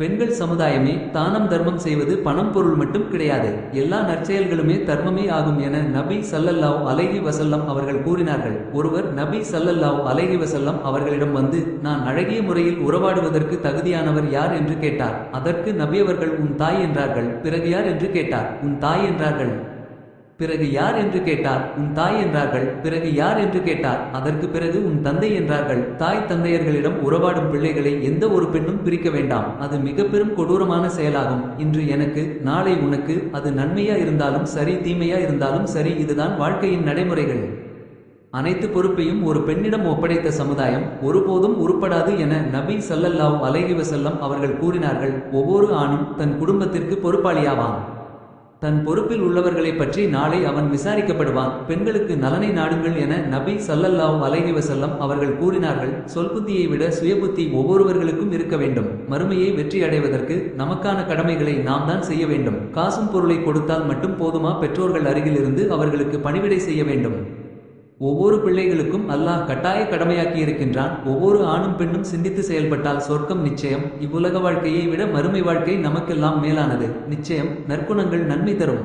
பெண்கள் சமுதாயமே தானம் தர்மம் செய்வது பணம் பொருள் மட்டும் கிடையாது. எல்லா நற்செயல்களுமே தர்மமே ஆகும் என நபி சல்லல்லாவ் அலைஹி வசல்லம் அவர்கள் கூறினார்கள். ஒருவர் நபி சல்லல்லாவ் அலைஹி வசல்லம் அவர்களிடம் வந்து நான் அழகிய முறையில் உறவாடுவதற்கு தகுதியானவர் யார்? என்று கேட்டார். அதற்கு நபி அவர்கள் உன் தாய் என்றார்கள். பிறகு யார்? என்று கேட்டார். உன் தாய் என்றார்கள். பிறகு யார் என்று கேட்டார்? உன் தாய் என்றார்கள். பிறகு யார் என்று கேட்டார்? அதற்கு பிறகு உன் தந்தை என்றார்கள். தாய் தந்தையர்களிடம் உறவாடும் பிள்ளைகளை எந்த ஒரு பெண்ணும் பிரிக்க வேண்டாம். அது மிக பெரும் கொடூரமான செயலாகும். இன்று எனக்கு நாளை உனக்கு அது நன்மையா இருந்தாலும் சரி தீமையா இருந்தாலும் சரி இதுதான் வாழ்க்கையின் நடைமுறைகள். அனைத்து பொறுப்பையும் ஒரு பெண்ணிடம் ஒப்படைத்த சமுதாயம் ஒருபோதும் உருப்படாது என நபி ஸல்லல்லாஹு அலைஹி வசல்லம் அவர்கள் கூறினார்கள். ஒவ்வொரு ஆணும் தன் குடும்பத்திற்கு பொறுப்பாளியாவான். தன் பொறுப்பில் உள்ளவர்களைப் பற்றி நாளை அவன் விசாரிக்கப்படுவான். பெண்களுக்கு நலனை நாடுங்கள் என நபி சல்லல்லாஹ் அலைஹி வஸல்லம் அவர்கள் கூறினார்கள். சொல்புத்தியை விட சுயபுத்தி ஒவ்வொருவர்களுக்கும் இருக்க வேண்டும். மறுமையை வெற்றி அடைவதற்கு நமக்கான கடமைகளை நாம் தான் செய்ய வேண்டும். காசும் பொருளை கொடுத்தால் மட்டும் போதுமா? பெற்றோர்கள் அருகிலிருந்து அவர்களுக்கு பணிவிடை செய்ய வேண்டும். ஒவ்வொரு பிள்ளைகளுக்கும் அல்லாஹ் கட்டாய கடமையாக்கி இருக்கின்றான். ஒவ்வொரு ஆணும் பெண்ணும் சிந்தித்து செயல்பட்டால் சொர்க்கம் நிச்சயம். இவ்வுலக வாழ்க்கையை விட மறுமை வாழ்க்கை நமக்கெல்லாம் மேலானது. நிச்சயம் நற்குணங்கள் நன்மை தரும்.